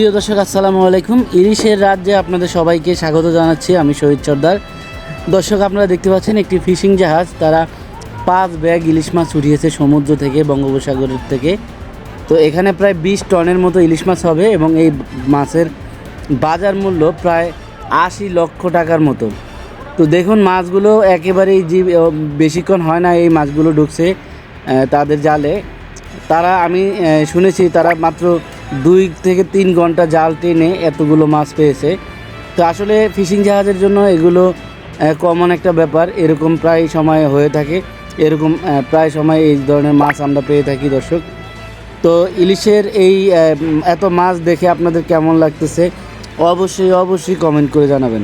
প্রিয় দর্শক, আসসালামু আলাইকুম। ইলিশের রাজ্যে আপনাদের সবাইকে স্বাগত জানাচ্ছি। আমি শহীদ সর্দার। দর্শক, আপনারা দেখতে পাচ্ছেন একটি ফিশিং জাহাজ। তারা পাঁচ ব্যাগ ইলিশ মাছ উঠিয়েছে সমুদ্র থেকে, বঙ্গোপসাগরের থেকে। তো এখানে প্রায় বিশ টনের মতো ইলিশ মাছ হবে এবং এই মাছের বাজার মূল্য প্রায় আশি লক্ষ টাকার মতো। তো দেখুন, মাছগুলো একেবারেই যে বেশিক্ষণ হয় না, এই মাছগুলো ঢুকছে তাদের জালে। তারা, আমি শুনেছি, তারা মাত্র দুই থেকে তিন ঘণ্টা জাল টেনে এতগুলো মাছ পেয়েছে। তো আসলে ফিশিং জাহাজের জন্য এগুলো কমন একটা ব্যাপার। এরকম প্রায় সময় হয়ে থাকে। এরকম প্রায় সময় এই ধরনের মাছ আমরা পেয়ে থাকি, দর্শক। তো ইলিশের এই এত মাছ দেখে আপনাদের কেমন লাগতেছে, অবশ্যই অবশ্যই কমেন্ট করে জানাবেন।